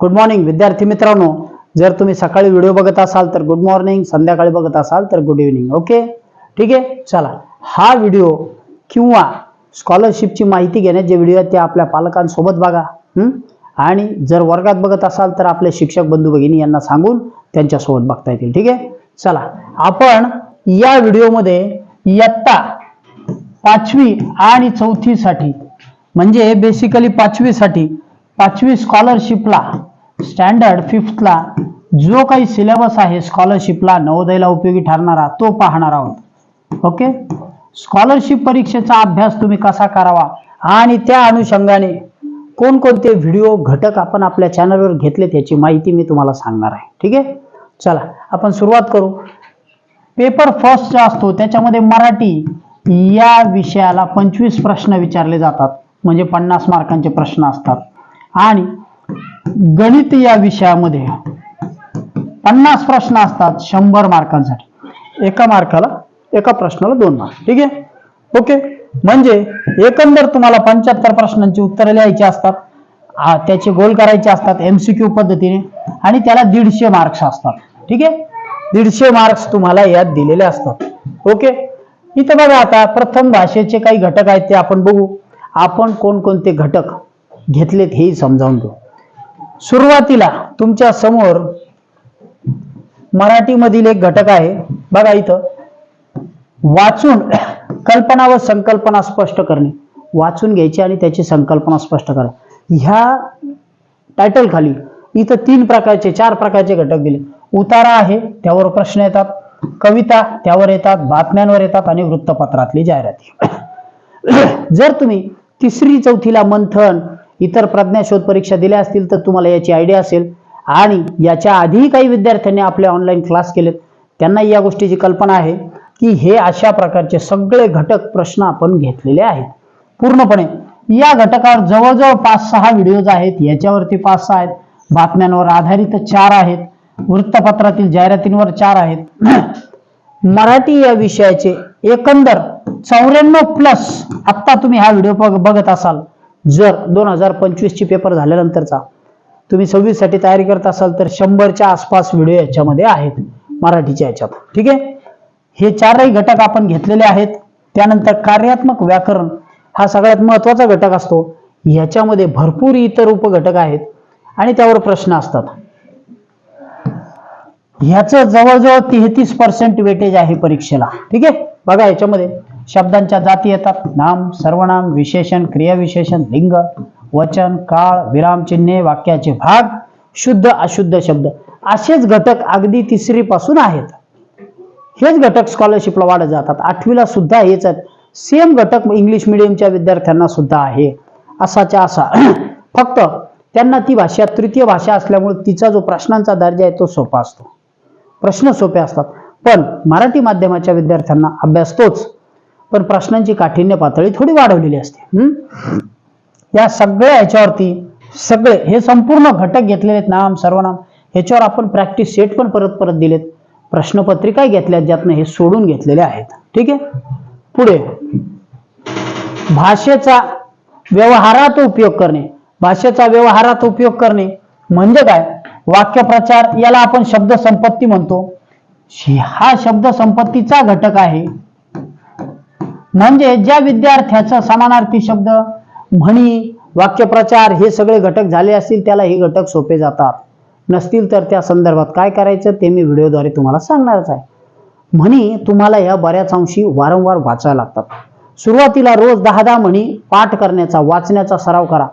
Good morning विद्यार्थी मित्रांनो. जर तुम्ही सकाळी व्हिडिओ बघत असाल तर गुड मॉर्निंग संध्याकाळी बघत असाल तर गुड इव्हनिंग ओके ठीक आहे? चला. हा व्हिडिओ किंवा स्कॉलरशिपची माहिती घेण्यात जे व्हिडिओ आहेत ते आपल्या पालकांसोबत बघा. आणि जर वर्गात बघत असाल तर आपले शिक्षक बंधू भगिनी यांना सांगून त्यांच्यासोबत बघता येतील. ठीक आहे? चला. आपण या व्हिडिओमध्ये इयत्ता पाचवी आणि चौथीसाठी म्हणजे बेसिकली पाचवीसाठी पाचवी स्कॉलरशिपला स्टँडर्ड फिफ्थला जो काही सिलेबस आहे स्कॉलरशिपला नवोदयला उपयोगी ठरणारा तो पाहणार आहोत. ओके स्कॉलरशिप परीक्षेचा अभ्यास तुम्ही कसा करावा? आणि त्या अनुषंगाने कोणकोणते व्हिडिओ घटक आपण आपल्या चॅनलवर घेतले त्याची माहिती मी तुम्हाला सांगणार आहे. ठीक आहे? चला आपण सुरुवात करू. पेपर फर्स्ट जो असतो त्याच्यामध्ये मराठी या विषयाला पंचवीस प्रश्न विचारले जातात. म्हणजे पन्नास मार्कांचे प्रश्न असतात. आणि गणित या विषयामध्ये पन्नास प्रश्न असतात शंभर मार्कांसाठी. एका मार्काला एका प्रश्नाला दोन मार्क. ठीक आहे? ओके? म्हणजे एकंदर तुम्हाला पंच्याहत्तर प्रश्नांची उत्तरं लिहायची असतात. त्याचे गोल करायचे असतात एमसीक्यू पद्धतीने. आणि त्याला दीडशे मार्क्स असतात. ठीक आहे? दीडशे मार्क्स तुम्हाला यात दिलेले असतात. ओके? इथं बघा आता प्रथम भाषेचे काही घटक आहेत ते आपण बघू. आपण कोणकोणते घटक घेतलेत हेही समजावून घेऊ. सुरुवातीला तुमच्यासमोर मराठीमधील एक घटक आहे. बघा इथं. वाचून कल्पना व संकल्पना स्पष्ट करणे. वाचून घ्यायची आणि त्याची संकल्पना स्पष्ट करा. ह्या टायटल खाली इथं तीन प्रकारचे चार प्रकारचे घटक दिले. उतारा आहे त्यावर प्रश्न येतात. कविता त्यावर येतात. बातम्यांवर येतात. आणि वृत्तपत्रातली जाहिराती. जर तुम्ही तिसरी चौथीला मंथन इतर प्रज्ञा शोध परीक्षा दिल्या असतील तर तुम्हाला याची आयडिया असेल. आणि याच्या आधीही काही विद्यार्थ्यांनी आपले ऑनलाईन क्लास केलेत. त्यांना या गोष्टीची कल्पना आहे की हे अशा प्रकारचे सगळे घटक प्रश्न आपण घेतलेले आहेत. पूर्णपणे या घटकावर जवळजवळ पाच सहा व्हिडिओज आहेत. याच्यावरती पाच सहा आहेत. बातम्यांवर आधारित चार आहेत. वृत्तपत्रातील जाहिरातींवर चार आहेत. मराठी या विषयाचे एकंदर चौऱ्याण्णव प्लस आत्ता तुम्ही हा व्हिडिओ बघत असाल. जर दोन हजार पंचवीसची पेपर झाल्यानंतरचा तुम्ही सव्वीससाठी तयारी करत असाल तर शंभरच्या आसपास व्हिडिओ याच्यामध्ये आहेत मराठीच्या याच्यात. ठीक आहे? हे चारही घटक आपण घेतलेले आहेत. त्यानंतर कार्यात्मक व्याकरण हा सगळ्यात महत्त्वाचा घटक असतो. ह्याच्यामध्ये भरपूर इतर उपघटक आहेत आणि त्यावर प्रश्न असतात. ह्याचं जवळजवळ तेहतीस पर्सेंट वेटेज आहे परीक्षेला. ठीक आहे? बघा याच्यामध्ये. शब्दांच्या जाती येतात. नाम सर्वनाम विशेषण क्रियाविशेषण लिंग वचन काळ विरामचिन्हे वाक्याचे भाग शुद्ध अशुद्ध शब्द. असेच घटक अगदी तिसरीपासून आहेत. हेच घटक स्कॉलरशिपला वाढत जातात. आठवीला सुद्धा हेच आहेत. सेम घटक इंग्लिश मिडियमच्या विद्यार्थ्यांना सुद्धा आहे. असाच्या असा. फक्त त्यांना ती भाषा तृतीय भाषा असल्यामुळे तिचा जो प्रश्नांचा दर्जा आहे तो सोपा असतो. प्रश्न सोपे असतात. पण मराठी माध्यमाच्या विद्यार्थ्यांना अभ्यास तोच. पण प्रश्नांची काठिण्य पातळी थोडी वाढवलेली असते. या सगळ्या ह्याच्यावरती सगळे हे संपूर्ण घटक घेतलेले आहेत नाम सर्वनाम. ह्याच्यावर आपण प्रॅक्टिस सेट पण परत परत दिलेत. प्रश्नपत्रिका घेतल्यात ज्यातनं हे सोडून घेतलेले आहेत. ठीक आहे? पुढे. भाषेचा व्यवहारात उपयोग करणे. भाषेचा व्यवहारात उपयोग करणे म्हणजे काय? वाक्यप्रचार याला आपण शब्द संपत्ती म्हणतो हा शब्द संपत्तीचा घटक आहे. म्हणजे ज्या विद्यार्थ्याचा समानार्थी शब्द म्हणी वाक्यप्रचार हे सगळे घटक झाले असतील त्याला हे घटक सोपे जातात. नसतील तर त्या संदर्भात काय करायचं ते मी व्हिडिओद्वारे तुम्हाला सांगणारच आहे. म्हणी तुम्हाला या बऱ्याच अंशी वारंवार वाचायला लागतात. सुरुवातीला रोज दहा दहा म्हणी पाठ करण्याचा वाचण्याचा सराव करा.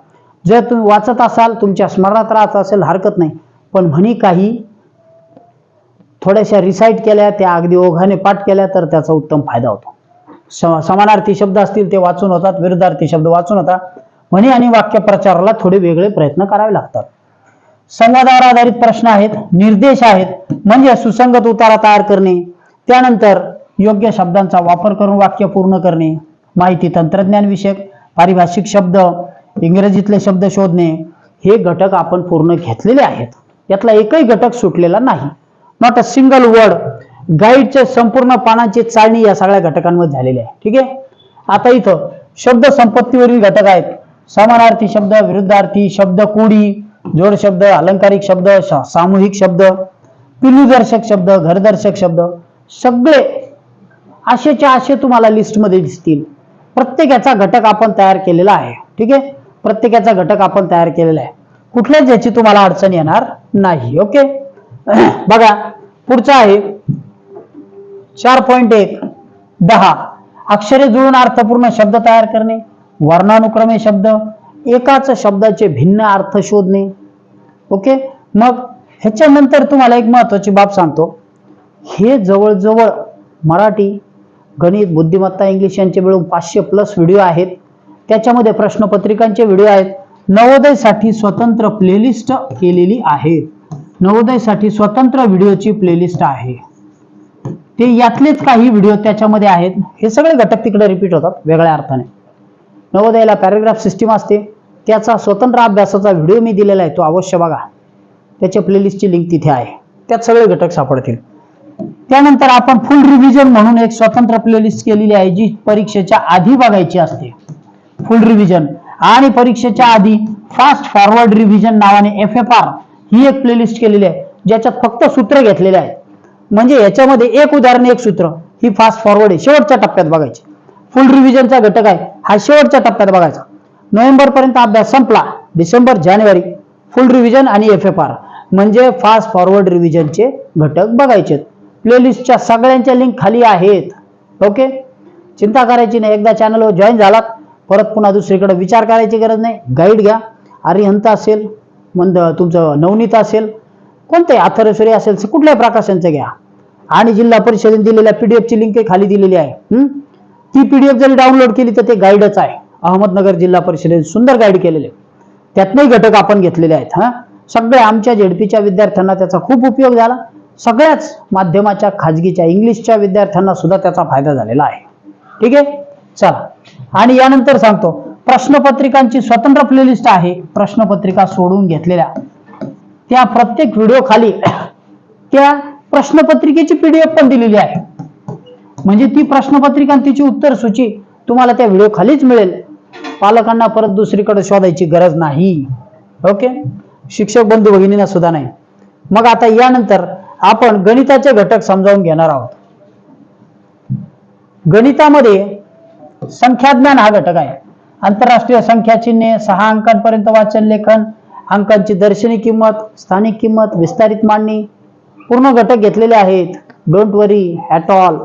जर तुम्ही वाचत असाल तुमच्या स्मरणात राहत असेल हरकत नाही. पण म्हणी काही थोड्याशा रिसाईट केल्या त्या अगदी ओघाने पाठ केल्या तर त्याचा उत्तम फायदा होतो. समानार्थी शब्द असतील ते वाचून होतात विरुद्धार्थी शब्द वाचून होतात. म्हणी आणि वाक्य प्रचाराला थोडे वेगळे प्रयत्न करावे लागतात. संवादावर आधारित प्रश्न आहेत निर्देश आहेत म्हणजे सुसंगत उतारा तयार करणे त्यानंतर योग्य शब्दांचा वापर करून वाक्य पूर्ण करणे माहिती तंत्रज्ञान विषयक पारिभाषिक शब्द इंग्रजीतले शब्द शोधणे हे घटक आपण पूर्ण घेतलेले आहेत. यातला एकही घटक सुटलेला नाही. नॉट अ सिंगल वर्ड गाईडच्या संपूर्ण पानांची चाळणी या सगळ्या घटकांमध्ये झालेली आहे. ठीक आहे? आता इथं शब्द संपत्तीवरील घटक आहेत. समानार्थी शब्द विरुद्धार्थी शब्द कोडी जोड शब्द अलंकारिक शब्द सामूहिक शब्द पिलूदर्शक शब्द घरदर्शक शब्द सगळे आशेच्या आशे तुम्हाला लिस्टमध्ये दिसतील. प्रत्येकाचा घटक आपण तयार केलेला आहे. ठीक आहे? प्रत्येकाचा घटक आपण तयार केलेला आहे. कुठल्याच याची तुम्हाला अडचण येणार नाही. ओके? बघा पुढचा आहे. चार पॉइंट एक दहा. अक्षरे जुळून अर्थपूर्ण शब्द तयार करणे वर्णानुक्रमे शब्द एकाच शब्दाचे भिन्न अर्थ शोधणे. ओके? मग ह्याच्यानंतर तुम्हाला एक महत्वाची बाब सांगतो. हे जवळजवळ मराठी गणित बुद्धिमत्ता इंग्लिश यांचे मिळून पाचशे प्लस व्हिडिओ आहेत. त्याच्यामध्ये प्रश्नपत्रिकांचे व्हिडिओ आहेत. नवोदयसाठी स्वतंत्र प्लेलिस्ट केलेली आहे. नवोदयसाठी स्वतंत्र व्हिडिओची प्लेलिस्ट आहे. ते यातलेच काही व्हिडिओ त्याच्यामध्ये आहेत. हे सगळे घटक तिकडे रिपीट होतात वेगळ्या अर्थाने. नवोदयाला पॅराग्राफ सिस्टीम असते. त्याचा स्वतंत्र अभ्यासाचा व्हिडिओ मी दिलेला आहे तो अवश्य बघा. त्याच्या प्लेलिस्टची लिंक तिथे आहे. त्यात सगळे घटक सापडतील. त्यानंतर आपण फुल रिव्हिजन म्हणून एक स्वतंत्र प्लेलिस्ट केलेली आहे जी परीक्षेच्या आधी बघायची असते. फुल रिव्हिजन आणि परीक्षेच्या आधी फास्ट फॉरवर्ड रिव्हिजन नावाने एफ एफ आर ही एक प्लेलिस्ट केलेली आहे ज्याच्यात फक्त सूत्र घेतलेले आहेत. म्हणजे याच्यामध्ये एक उदाहरण एक सूत्र. ही फास्ट फॉरवर्ड आहे. शेवटच्या टप्प्यात बघायची. फुल रिव्हिजनचा घटक आहे. हा शेवटच्या टप्प्यात बघायचा. नोव्हेंबर पर्यंत अभ्यास संपला. डिसेंबर जानेवारी. फुल रिव्हिजन आणि एफ एफ आर म्हणजे फास्ट फॉरवर्ड रिव्हिजनचे घटक बघायचे. प्लेलिस्टच्या सगळ्यांच्या लिंक खाली आहेत. ओके चिंता करायची नाही. एकदा चॅनलवर जॉईन झालात परत पुन्हा दुसरीकडे विचार करायची गरज नाही. गाईड घ्या. अरिहंत असेल मंद तुमचं नवनीत असेल कोणते अथरेश्वरी असेल कुठल्याही प्रकाशनचं घ्या. आणि जिल्हा परिषदेने दिलेल्या पीडीएफ ची लिंक खाली दिलेली आहे. ती पीडीएफ जरी डाउनलोड केली तर ते गाईडच आहे. अहमदनगर जिल्हा परिषदेने सुंदर गाईड केलेले. त्यातनंही घटक आपण घेतलेले आहेत हा? सगळ्या आमच्या झेडपीच्या विद्यार्थ्यांना त्याचा खूप उपयोग झाला. सगळ्याच माध्यमाच्या खाजगीच्या इंग्लिशच्या विद्यार्थ्यांना सुद्धा त्याचा फायदा झालेला आहे. ठीक आहे? चला. आणि यानंतर सांगतो. प्रश्नपत्रिकांची स्वतंत्र प्लेलिस्ट आहे. प्रश्नपत्रिका सोडून घेतलेल्या. त्या प्रत्येक व्हिडिओ खाली त्या प्रश्नपत्रिकेची पीडीएफ पण दिलेली आहे. म्हणजे ती प्रश्नपत्रिका आणि तिची उत्तर सूची तुम्हाला त्या व्हिडिओ खालीच मिळेल. पालकांना परत दुसरीकडे शोधायची गरज नाही. ओके शिक्षक बंधू भगिनींना सुद्धा नाही. मग आता यानंतर आपण गणिताचे घटक समजावून घेणार आहोत. गणितामध्ये संख्याज्ञान हा घटक आहे. आंतरराष्ट्रीय संख्या चिन्हे सहा अंकांपर्यंत वाचन लेखन अंकांची दर्शनी किंमत स्थानिक किंमत विस्तारित मांडणी पूर्ण घटक घेतलेले आहेत. डोंट वरी ॲट ऑल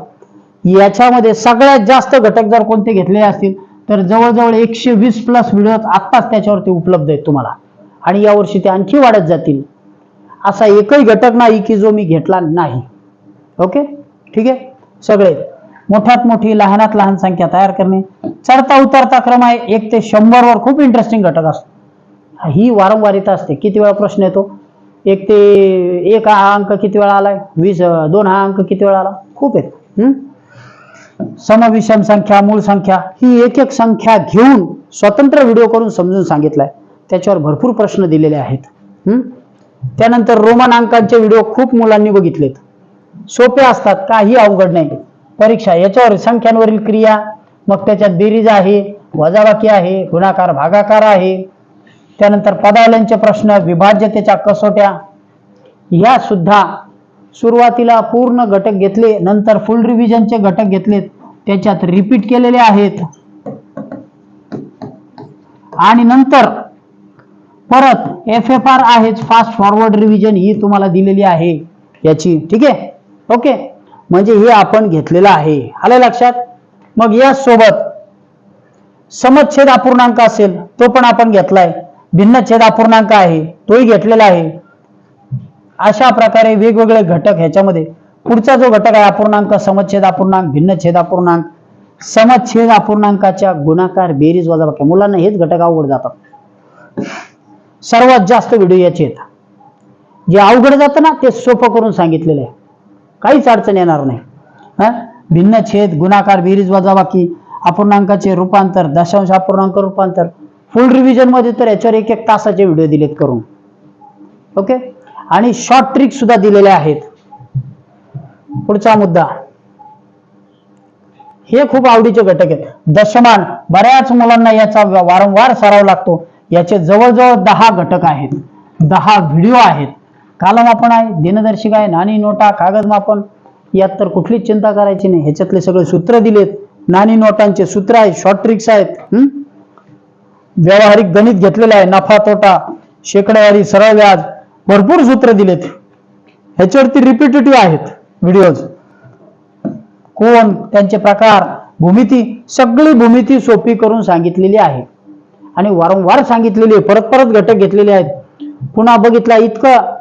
याच्यामध्ये सगळ्यात जास्त घटक जर कोणते घेतलेले असतील? तर जवळजवळ एकशे वीस प्लस व्हिडिओ आत्ताच त्याच्यावरती उपलब्ध आहेत तुम्हाला. आणि यावर्षी ते आणखी वाढत जातील. असा एकही घटक नाही की जो मी घेतला नाही. ओके ठीक आहे? सगळे. मोठ्यात मोठी लहानात लहान संख्या तयार करणे. चढता उतरता क्रम आहे. एक ते शंभर वर खूप इंटरेस्टिंग घटक असतो. ही वारंवारिता असते. किती वेळा प्रश्न येतो? एक ते एक हा अंक किती वेळा आलाय? वीस दोन हा अंक किती वेळा आला? खूप आहेत. समविषम संख्या मूळ संख्या ही एक एक संख्या घेऊन स्वतंत्र व्हिडिओ करून समजून सांगितलाय. त्याच्यावर भरपूर प्रश्न दिलेले आहेत. त्यानंतर रोमन अंकांचे व्हिडिओ खूप मुलांनी बघितलेत. सोपे असतात काही अवघड नाही. परीक्षा याच्यावर संख्यांवरील क्रिया मग त्याच्यात बेरीज आहे वजाबाकी आहे गुणाकार भागाकार आहे. त्यानंतर पदावल्यांचे प्रश्न विभाज्यतेच्या कसोट्या या सुद्धा सुरुवातीला पूर्ण घटक घेतले नंतर फुल रिव्हिजनचे घटक घेतलेत त्याच्यात रिपीट केलेले आहेत. आणि नंतर परत एफ एफ आर आहेच फास्ट फॉरवर्ड रिव्हिजन ही तुम्हाला दिलेली आहे याची. ठीक आहे? ओके म्हणजे हे आपण घेतलेलं आहे. आलं लक्षात? मग या सोबत समच्छेद अपूर्णांक असेल तो पण आपण घेतलाय. भिन्नछेद अपूर्णांक आहे तोही घेतलेला आहे. अशा प्रकारे वेगवेगळे घटक ह्याच्यामध्ये पुढचा जो घटक आहे अपूर्णांक समच्छेद अपूर्णांक भिन्नछेद अपूर्णांक समच्छेद अपूर्णांकाच्या गुणाकार बेरीज वजाबाकी मुलांना हेच घटक अवघड जातात. सर्वात जास्त व्हिडिओ याचे येतात जे अवघड जातं ना ते सोपं करून सांगितलेलं आहे. काहीच अडचण येणार नाही. हा? भिन्न छेद गुणाकार बेरीज वजाबाकी अपूर्णांकाचे रूपांतर दशांश अपूर्णांक रूपांतर फुल रिव्हिजनमध्ये तर याच्यावर एक एक तासाचे व्हिडिओ दिलेत करून. ओके आणि शॉर्ट ट्रिक सुद्धा दिलेले आहेत. पुढचा मुद्दा. हे खूप आवडीचे घटक आहेत. दशमान बऱ्याच मुलांना याचा वारंवार सराव लागतो. याचे जवळजवळ दहा घटक आहेत. दहा व्हिडिओ आहेत. कालमापन आहे दिनदर्शिका आहे नाणी नोटा कागद मापन. यात तर कुठलीच चिंता करायची नाही. ह्याच्यातले सगळे सूत्र दिलेत. नाणी नोटांचे सूत्र आहेत शॉर्ट ट्रिक्स आहेत. हम्म? व्यावहारिक गणित घेतलेलं आहे. नफा तोटा शेकड्यावारी सरळ व्याज भरपूर सूत्र दिलेत ह्याच्यावरती रिपिटेटिव्ह आहेत व्हिडिओज कोण त्यांचे प्रकार भूमिती सगळी भूमिती सोपी करून सांगितलेली आहे. आणि वारंवार सांगितलेली परत परत घटक घेतलेले आहेत. पुन्हा बघितला इतकं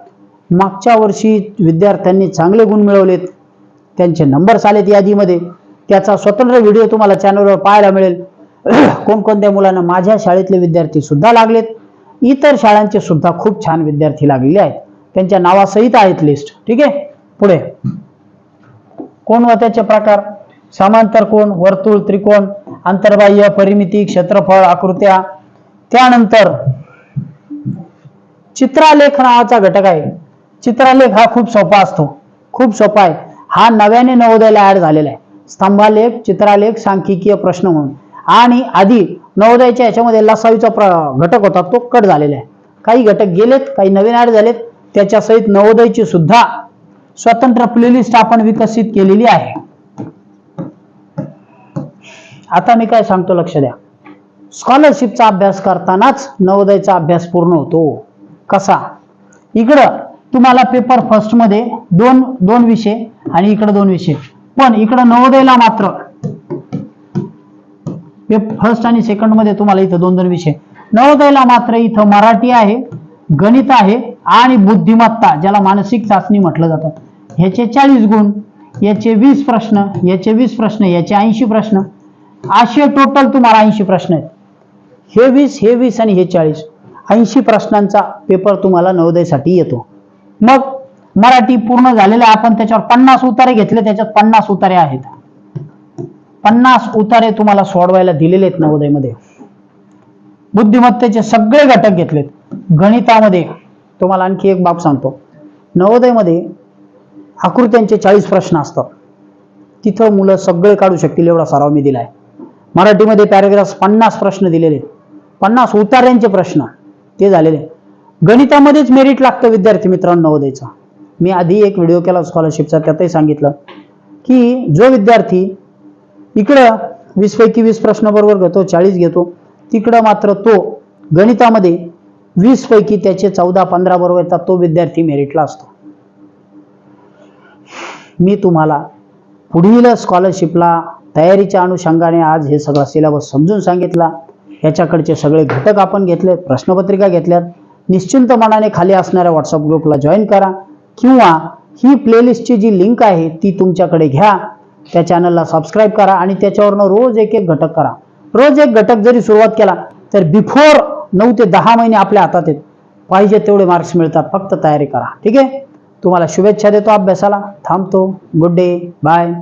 मागच्या वर्षी विद्यार्थ्यांनी चांगले गुण मिळवलेत. त्यांचे नंबर्स आलेत यादीमध्ये. त्याचा स्वतंत्र व्हिडिओ तुम्हाला चॅनलवर पाहायला मिळेल. कोणकोणत्या मुलांना माझ्या शाळेतले विद्यार्थी सुद्धा लागलेत. इतर शाळांचे सुद्धा खूप छान विद्यार्थी लागलेले आहेत. त्यांच्या नावासहित आहेत लिस्ट ठीक आहे? पुढे. कोण व त्याचे प्रकार? समांतर कोण? वर्तुळ त्रिकोण आंतरबाह्य परिमिती क्षेत्रफळ आकृत्या. त्यानंतर चित्रालेख नावाचा घटक आहे. चित्रालेख हा खूप सोपा असतो. खूप सोपा आहे. हा नव्याने नवोदयाला ऍड झालेला आहे. स्तंभालेख चित्रालेख सांख्यिकीय प्रश्न म्हणून. आणि आधी नवोदयाच्या याच्यामध्ये लसावीचा प्र- घटक होता तो कट झालेला आहे. काही घटक गेलेत काही नवीन आड झालेत. त्याच्या सहित नवोदयची सुद्धा स्वतंत्र प्लेलिस्ट आपण विकसित केलेली आहे. आता मी काय सांगतो लक्ष द्या. स्कॉलरशिपचा अभ्यास करतानाच नवोदयचा अभ्यास पूर्ण होतो. कसा? इकडं तुम्हाला पेपर फर्स्टमध्ये दोन दोन विषय आणि इकडं दोन विषय. पण इकडं नवोदयला मात्र फर्स्ट आणि सेकंडमध्ये तुम्हाला इथं दोन दोन विषय. नवोदयला मात्र इथं मराठी आहे गणित आहे आणि बुद्धिमत्ता ज्याला मानसिक चाचणी म्हटलं जातं. ह्याचे चाळीस गुण याचे वीस प्रश्न याचे वीस प्रश्न याचे ऐंशी प्रश्न. असे टोटल तुम्हाला ऐंशी प्रश्न आहेत. हे वीस हे वीस आणि हे चाळीस. ऐंशी प्रश्नांचा पेपर तुम्हाला नवोदयसाठी येतो. मग मराठी पूर्ण झालेलं आहे. आपण त्याच्यावर पन्नास उतारे घेतले त्याच्यात पन्नास उतारे आहेत. पन्नास उतारे तुम्हाला सोडवायला दिलेले आहेत नवोदयमध्ये. बुद्धिमत्तेचे सगळे घटक घेतलेत. गणितामध्ये तुम्हाला आणखी एक बाब सांगतो. नवोदयमध्ये आकृत्यांचे चाळीस प्रश्न असतात. तिथं मुलं सगळे काढू शकतील एवढा सराव मी दिलाय. मराठीमध्ये पॅराग्राफ पन्नास प्रश्न दिलेले पन्नास उतार्यांचे प्रश्न ते झालेले. गणितामध्येच मेरिट लागतं विद्यार्थी मित्रांनो नवोदयचा. मी आधी एक व्हिडिओ केला स्कॉलरशिपचा त्यातही सांगितलं की जो विद्यार्थी इकडं वीस पैकी वीस प्रश्न बरोबर घेतो चाळीस घेतो. तिकडं मात्र तो गणितामध्ये वीस पैकी त्याचे चौदा पंधरा बरोबर येतात तो विद्यार्थी मेरिटला असतो. मी तुम्हाला पुढील स्कॉलरशिपला तयारीच्या अनुषंगाने आज हे सगळा सिलेबस समजून सांगितला. याच्याकडचे सगळे घटक आपण घेतले प्रश्नपत्रिका घेतल्यात. निश्चिंत मनाने खाली असणाऱ्या व्हॉट्सअप ग्रुपला जॉईन करा. किंवा ही प्लेलिस्टची जी लिंक आहे ती तुमच्याकडे घ्या. त्या चॅनलला सबस्क्राईब करा आणि त्याच्यावरनं रोज एक एक घटक करा. रोज एक घटक जरी सुरुवात केला तर बिफोर नऊ ते दहा महिने आपल्या हातात आहेत. पाहिजे तेवढे मार्क्स मिळतात फक्त तयारी करा. ठीक आहे? तुम्हाला शुभेच्छा देतो अभ्यासाला. थांबतो. Good day bye